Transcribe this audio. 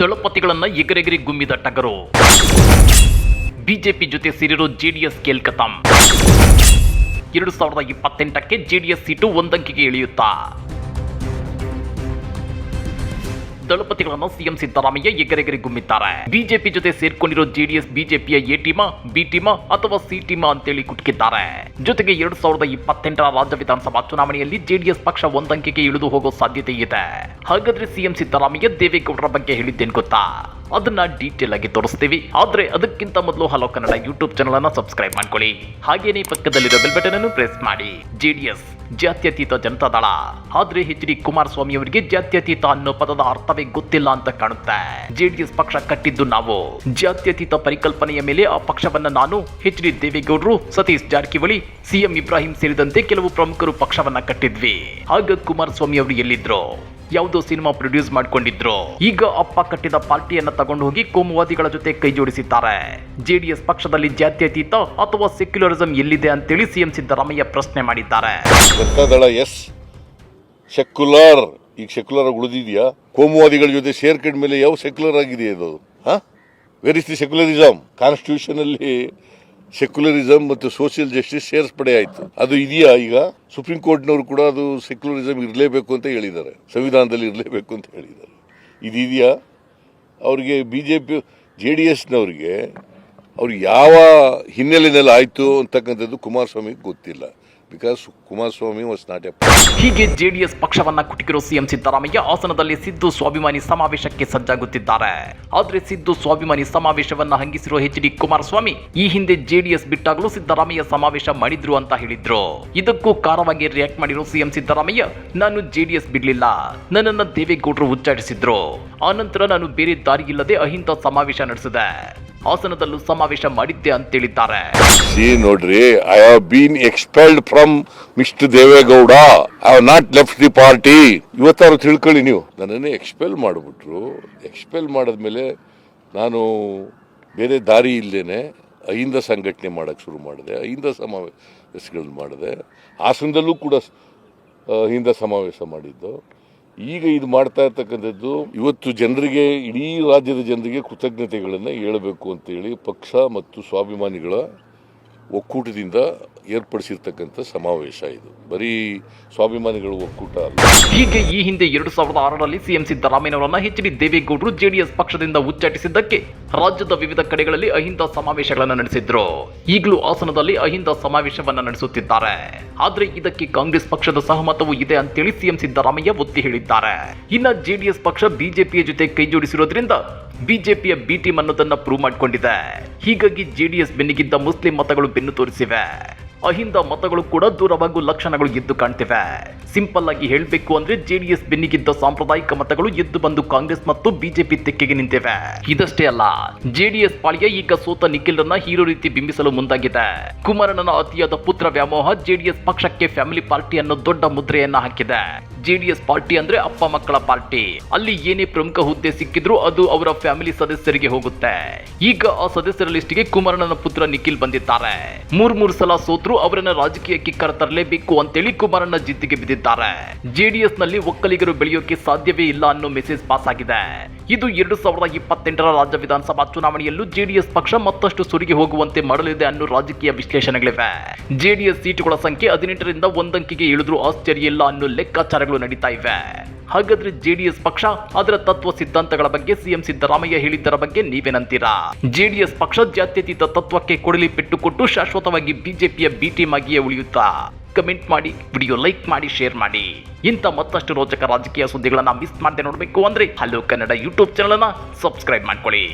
ದಳಪತಿಗಳನ್ನ ಎಗರೆಗರಿ ಗುಮ್ಮಿದ ಟಗರು. ಬಿಜೆಪಿ ಜೊತೆ ಸೇರಿರೋ ಜೆಡಿಎಸ್ ಕೇಲ್ಕತಂ ಎರಡು ಸಾವಿರದ ಇಪ್ಪತ್ತೆಂಟಕ್ಕೆ ಜೆಡಿಎಸ್ ಸೀಟು ಒಂದಂಕಿಗೆ ಇಳಿಯುತ್ತಾ? ದಳಪತಿಗಳನ್ನು ಸಿಎಂ ಸಿದ್ದರಾಮಯ್ಯ ಎಗರೆಗರಿ ಗುಮ್ಮಿದ್ದಾರೆ. ಬಿಜೆಪಿ ಜೊತೆ ಸೇರ್ಕೊಂಡಿರೋ ಜೆಡಿಎಸ್, ಬಿಜೆಪಿಯ ಎ ಟೀಮ, ಬಿ ಟೀಮ ಅಥವಾ ಸಿ ಟೀಮ ಅಂತೇಳಿ ಕುಟುಕಿದ್ದಾರೆ. ಜೊತೆಗೆ ಎರಡ್ ಸಾವಿರದ ಇಪ್ಪತ್ತೆಂಟರ ರಾಜ್ಯ ವಿಧಾನಸಭಾ ಚುನಾವಣೆಯಲ್ಲಿ ಜೆಡಿಎಸ್ ಪಕ್ಷ ಒಂದಂಕಿಗೆ ಇಳಿದು ಹೋಗೋ ಸಾಧ್ಯತೆ ಇದೆ. ಹಾಗಾದ್ರೆ ಸಿಎಂ ಸಿದ್ದರಾಮಯ್ಯ ದೇವೇಗೌಡರ ಬಗ್ಗೆ ಹೇಳಿದ್ದೇನು ಗೊತ್ತಾ? ಅದನ್ನ ಡೀಟೇಲ್ ಆಗಿ ತೋರಿಸ್ತೀವಿ. ಆದ್ರೆ ಅದಕ್ಕಿಂತ ಮೊದಲು ಹಲೋ ಕನ್ನಡ ಯೂಟ್ಯೂಬ್ ಚಾನಲ್ ಅನ್ನ ಸಬ್ಸ್ಕ್ರೈಬ್ ಮಾಡ್ಕೊಳ್ಳಿ. ಹಾಗೇನೇ ಪಕ್ಕದಲ್ಲಿರೋ ಬೆಲ್ ಬಟನ್ ಅನ್ನು ಪ್ರೆಸ್ ಮಾಡಿ. ಜೆಡಿಎಸ್ ಜಾತ್ಯತೀತ ಜನತಾದಳ. ಆದ್ರೆ ಎಚ್ ಡಿ ಕುಮಾರಸ್ವಾಮಿ ಅವರಿಗೆ ಜಾತ್ಯತೀತ ಅನ್ನೋ ಪದದ ಅರ್ಥವೇ ಗೊತ್ತಿಲ್ಲ ಅಂತ ಕಾಣುತ್ತೆ. ಜೆಡಿಎಸ್ ಪಕ್ಷ ಕಟ್ಟಿದ್ದು ನಾವು. ಜಾತ್ಯತೀತ ಪರಿಕಲ್ಪನೆಯ ಮೇಲೆ ಆ ಪಕ್ಷವನ್ನ ನಾನು ಎಚ್ ಡಿ ದೇವೇಗೌಡರು, ಸತೀಶ್ ಜಾರಕಿಹೊಳಿ ಸಿಎಂ ಇಬ್ರಾಹಿಂ ಸೇರಿದಂತೆ ಕೆಲವು ಪ್ರಮುಖರು ಪಕ್ಷವನ್ನ ಕಟ್ಟಿದ್ವಿ. ಆಗ ಕುಮಾರಸ್ವಾಮಿ ಅವರು ಎಲ್ಲಿದ್ರು? ಯಾವುದೋ ಸಿನಿಮಾ ಪ್ರೊಡ್ಯೂಸ್ ಮಾಡ್ಕೊಂಡಿದ್ರು. ಈಗ ಅಪ್ಪ ಕಟ್ಟಿದ ಪಾರ್ಟಿಯನ್ನ ತಗೊಂಡು ಹೋಗಿ ಕೋಮುವಾದಿಗಳ ಜೊತೆ ಕೈ ಜೋಡಿಸಿದ್ದಾರೆ. ಜೆಡಿಎಸ್ ಪಕ್ಷದಲ್ಲಿ ಜಾತ್ಯತೀತ ಅಥವಾ ಸೆಕ್ಯುಲರಿಸಂ ಎಲ್ಲಿದೆ ಅಂತೇಳಿ ಸಿಎಂ ಸಿದ್ದರಾಮಯ್ಯ ಪ್ರಶ್ನೆ ಮಾಡಿದ್ದಾರೆ. ಎಸ್? ಸೆಕ್ಯುಲರ್. ಈಗ ಸೆಕ್ಯುಲರ್ ಉಳಿದಿದೆಯಾ? ಕೋಮುವಾದಿಗಳ ಜೊತೆ ಸೇರ್ಕೊಂಡ ಮೇಲೆ ಯಾವ ಸೆಕ್ಯುಲರ್ ಆಗಿದೆ ಹಾ? Where is the secularism constitution ಅಲ್ಲಿ ಸೆಕ್ಯುಲರಿಸಮ್ ಮತ್ತು ಸೋಷಿಯಲ್ ಜಸ್ಟಿಸ್ ಸೇರ್ಸ್ಪಡೆ ಆಯಿತು. ಅದು ಇದೆಯಾ ಈಗ? ಸುಪ್ರೀಂ ಕೋರ್ಟ್ನವರು ಕೂಡ ಅದು ಸೆಕ್ಯುಲರಿಸಂ ಇರಲೇಬೇಕು ಅಂತ ಹೇಳಿದ್ದಾರೆ. ಸಂವಿಧಾನದಲ್ಲಿ ಇರಲೇಬೇಕು ಅಂತ ಹೇಳಿದ್ದಾರೆ. ಇದೆಯಾ ಅವರಿಗೆ B J P J D ಎಸ್ನವ್ರಿಗೆ ಅವ್ರು ಯಾವ ಹಿನ್ನೆಲೆಯಲ್ಲಿ ಆಯಿತು ಅಂತಕ್ಕಂಥದ್ದು ಕುಮಾರಸ್ವಾಮಿಗೆ ಗೊತ್ತಿಲ್ಲ. Because Kumaraswamy was not a ಹೀಗೆ ಜೆಡಿಎಸ್ ಪಕ್ಷವನ್ನ ಕುಟುಕಿರೋ ಸಿಎಂ ಸಿದ್ದರಾಮಯ್ಯ ಹಾಸನದಲ್ಲಿ ಸಿದ್ದು ಸ್ವಾಭಿಮಾನಿ ಸಮಾವೇಶಕ್ಕೆ ಸಜ್ಜಾಗುತ್ತಿದ್ದಾರೆ. ಆದ್ರೆ ಸಿದ್ದು ಸ್ವಾಭಿಮಾನಿ ಸಮಾವೇಶವನ್ನ ಹಂಗಿಸಿರೋ ಎಚ್ ಡಿ ಕುಮಾರಸ್ವಾಮಿ ಈ ಹಿಂದೆ ಜೆಡಿಎಸ್ ಬಿಟ್ಟಾಗಲೂ ಸಿದ್ದರಾಮಯ್ಯ ಸಮಾವೇಶ ಮಾಡಿದ್ರು ಅಂತ ಹೇಳಿದ್ರು. ಇದಕ್ಕೂ ಕಾರವಾಗಿ ರಿಯಾಕ್ಟ್ ಮಾಡಿರೋ ಸಿಎಂ ಸಿದ್ದರಾಮಯ್ಯ, ನಾನು ಜೆಡಿಎಸ್ ಬಿಡ್ಲಿಲ್ಲ. ನನ್ನನ್ನ ದೇವೇಗೌಡರು ಉಚ್ಚಾಟಿಸಿದ್ರು. ಆನಂತರ ನಾನು ಬೇರೆ ದಾರಿ ಇಲ್ಲದೆ ಅಹಿಂದ ಸಮಾವೇಶ ನಡೆಸಿದೆ. ಹಾಸನದಲ್ಲೂ ಸಮಾವೇಶ ಮಾಡಿದ್ದೆ ಅಂತೇಳಿದ್ದಾರೆ. ನೋಡ್ರಿ I have been expelled from mister Deve Gowda. I have not left the party ಇವತ್ತಾರು ತಿಳ್ಕೊಳ್ಳಿ ನೀವು. ನನ್ನನ್ನು ಎಕ್ಸ್ಪೆಲ್ ಮಾಡಿಬಿಟ್ರು. ಎಕ್ಸ್ಪೆಲ್ ಮಾಡಿದ್ಮೇಲೆ ನಾನು ಬೇರೆ ದಾರಿ ಇಲ್ದೇನೆ ಅಹಿಂದ ಸಂಘಟನೆ ಮಾಡಕ್ಕೆ ಶುರು ಮಾಡಿದೆ, ಅಹಿಂದ ಸಮಾವೇಶಗಳನ್ನು ಮಾಡಿದೆ. ಹಾಸನದಲ್ಲೂ ಕೂಡ ಅಹಿಂದ ಸಮಾವೇಶ ಮಾಡಿದ್ದು. ಈಗ ಇದು ಮಾಡ್ತಾ ಇರ್ತಕ್ಕಂಥದ್ದು, ಇವತ್ತು ಜನರಿಗೆ, ಇಡೀ ರಾಜ್ಯದ ಜನರಿಗೆ ಕೃತಜ್ಞತೆಗಳನ್ನು ಹೇಳಬೇಕು ಅಂತೇಳಿ ಪಕ್ಷ ಮತ್ತು ಸ್ವಾಭಿಮಾನಿಗಳ ಒಕ್ಕೂಟದಿಂದ ಏರ್ಪಡಿಸಿರ್ತಕ್ಕಂಥ ಸಮಾವೇಶ ಇದು. ಬರೀ ಸ್ವಾಭಿಮಾನಿಗಳು ಒಕ್ಕೂಟ ಅಲ್ಲ. ಹೀಗೆ ಈ ಹಿಂದೆ ಎರಡು ಸಾವಿರದ ಆರರಲ್ಲಿ ಸಿಎಂ ಸಿದ್ದರಾಮಯ್ಯನವರನ್ನ ಎಚ್ ಡಿ ದೇವೇಗೌಡರು ಜೆಡಿಎಸ್ ಪಕ್ಷದಿಂದ ಉಚ್ಚಾಟಿಸಿದ್ದಕ್ಕೆ ರಾಜ್ಯದ ವಿವಿಧ ಕಡೆಗಳಲ್ಲಿ ಅಹಿಂದ ಸಮಾವೇಶಗಳನ್ನು ನಡೆಸಿದ್ರು. ಈಗಲೂ ಹಾಸನದಲ್ಲಿ ಅಹಿಂದ ಸಮಾವೇಶವನ್ನ ನಡೆಸುತ್ತಿದ್ದಾರೆ. ಆದ್ರೆ ಇದಕ್ಕೆ ಕಾಂಗ್ರೆಸ್ ಪಕ್ಷದ ಸಹಮತವೂ ಇದೆ ಅಂತೇಳಿ ಸಿಎಂ ಸಿದ್ದರಾಮಯ್ಯ ಒತ್ತಿ ಹೇಳಿದ್ದಾರೆ. ಇನ್ನ ಜೆಡಿಎಸ್ ಪಕ್ಷ ಬಿಜೆಪಿಯ ಜೊತೆ ಕೈ ಜೋಡಿಸಿರೋದ್ರಿಂದ ಬಿಜೆಪಿಯ ಬಿ ಟೀಮ್ ಅನ್ನೋದನ್ನ ಪ್ರೂವ್ ಮಾಡಿಕೊಂಡಿದೆ. ಹೀಗಾಗಿ ಜೆಡಿಎಸ್ ಬೆನ್ನಿಗಿದ್ದ ಮುಸ್ಲಿಂ ಮತಗಳು ಬೆನ್ನು ತೋರಿಸಿವೆ. ಅಹಿಂದ ಮತಗಳು ಕೂಡ ದೂರವಾಗುವ ಲಕ್ಷಣಗಳು ಎದ್ದು ಕಾಣ್ತಿವೆ. ಸಿಂಪಲ್ ಆಗಿ ಹೇಳಬೇಕು ಅಂದ್ರೆ ಜೆಡಿಎಸ್ ಬೆನ್ನಿಗಿದ್ದ ಸಾಂಪ್ರದಾಯಿಕ ಮತಗಳು ಎದ್ದು ಬಂದು ಕಾಂಗ್ರೆಸ್ ಮತ್ತು ಬಿಜೆಪಿ ತೆಕ್ಕೆಗೆ ನಿಂತಿವೆ. ಇದಷ್ಟೇ ಅಲ್ಲ ಜೆಡಿಎಸ್ ಪಾಳಿಗೆ ಈಗ ಸೋತ ನಿಖಿಲ್ರನ್ನ ಹೀರೋ ರೀತಿ ಬಿಂಬಿಸಲು ಮುಂದಾಗಿದೆ. ಕುಮಾರಣ್ಣನ ಅತಿಯಾದ ಪುತ್ರ ವ್ಯಾಮೋಹ ಜೆಡಿಎಸ್ ಪಕ್ಷಕ್ಕೆ ಫ್ಯಾಮಿಲಿ ಪಾರ್ಟಿ ಅನ್ನೋ ದೊಡ್ಡ ಮುದ್ರೆಯನ್ನ ಹಾಕಿದೆ. ಜೆಡಿಎಸ್ ಪಾರ್ಟಿ ಅಂದ್ರೆ ಅಪ್ಪ ಮಕ್ಕಳ ಪಾರ್ಟಿ. ಅಲ್ಲಿ ಏನೇ ಪ್ರಮುಖ ಹುದ್ದೆ ಸಿಕ್ಕಿದ್ರು ಅದು ಅವರ ಫ್ಯಾಮಿಲಿ ಸದಸ್ಯರಿಗೆ ಹೋಗುತ್ತೆ. ಈಗ ಆ ಸದಸ್ಯರ ಲಿಸ್ಟ್ಗೆ ಕುಮಾರಣ್ಣನ ಪುತ್ರ ನಿಖಿಲ್ ಬಂದಿದ್ದಾರೆ. ಮೂರ್ ಮೂರ್ ಸಲ ಸೋತ್ರು ಅವರನ್ನ ರಾಜಕೀಯಕ್ಕೆ ಕರೆತರಲೇಬೇಕು ಅಂತೇಳಿ ಕುಮಾರಣ್ಣ ಜಿದ್ದಿಗೆ ಬಿದ್ದಿದ್ದಾರೆ. ಜೆಡಿಎಸ್ನಲ್ಲಿ ಒಕ್ಕಲಿಗರು ಬೆಳೆಯೋಕೆ ಸಾಧ್ಯವೇ ಇಲ್ಲ ಅನ್ನೋ ಮೆಸೇಜ್ ಪಾಸ್ ಆಗಿದೆ. ಇದು ಎರಡು ಸಾವಿರದ ಇಪ್ಪತ್ತೆಂಟರ ರಾಜ್ಯ ವಿಧಾನಸಭಾ ಚುನಾವಣೆಯಲ್ಲೂ ಜೆಡಿಎಸ್ ಪಕ್ಷ ಮತ್ತಷ್ಟು ಸುರಿಗೆ ಹೋಗುವಂತೆ ಮಾಡಲಿದೆ ಅನ್ನೋ ರಾಜಕೀಯ ವಿಶ್ಲೇಷಣೆಗಳಿವೆ. ಜೆಡಿಎಸ್ ಸೀಟುಗಳ ಸಂಖ್ಯೆ ಹದಿನೆಂಟರಿಂದ ಒಂದಂಕಿಗೆ ಇಳಿದ್ರೂ ಆಶ್ಚರ್ಯ ಇಲ್ಲ ಅನ್ನೋ ಲೆಕ್ಕಾಚಾರಗಳು ನಡೀತಾ ಇವೆ. ಹಾಗಾದ್ರೆ ಜೆಡಿಎಸ್ ಪಕ್ಷ ಅದರ ತತ್ವ ಸಿದ್ಧಾಂತಗಳ ಬಗ್ಗೆ ಸಿಎಂ ಸಿದ್ದರಾಮಯ್ಯ ಹೇಳಿದ್ದರ ಬಗ್ಗೆ ನೀವೇನಂತೀರಾ? ಜೆಡಿಎಸ್ ಪಕ್ಷ ಜಾತ್ಯತೀತ ತತ್ವಕ್ಕೆ ಕೊಡಲಿ ಪೆಟ್ಟು ಕೊಟ್ಟು ಶಾಶ್ವತವಾಗಿ ಬಿಜೆಪಿಯ ಬಿ ಟೀಮ್ ಆಗಿಯೇ ಉಳಿಯುತ್ತಾ? ಕಮೆಂಟ್ ಮಾಡಿ, ವಿಡಿಯೋ ಲೈಕ್ ಮಾಡಿ, ಶೇರ್ ಮಾಡಿ. ಇಂಥ ಮತ್ತಷ್ಟು ರೋಚಕ ರಾಜಕೀಯ ಸುದ್ದಿಗಳನ್ನ ಮಿಸ್ ಮಾಡದೆ ನೋಡಬೇಕು ಅಂದ್ರೆ ಹಲೋ ಕನ್ನಡ ಯೂಟ್ಯೂಬ್ ಚಾನಲ್ ಅನ್ನ ಸಬ್ಸ್ಕ್ರೈಬ್ ಮಾಡ್ಕೊಳ್ಳಿ.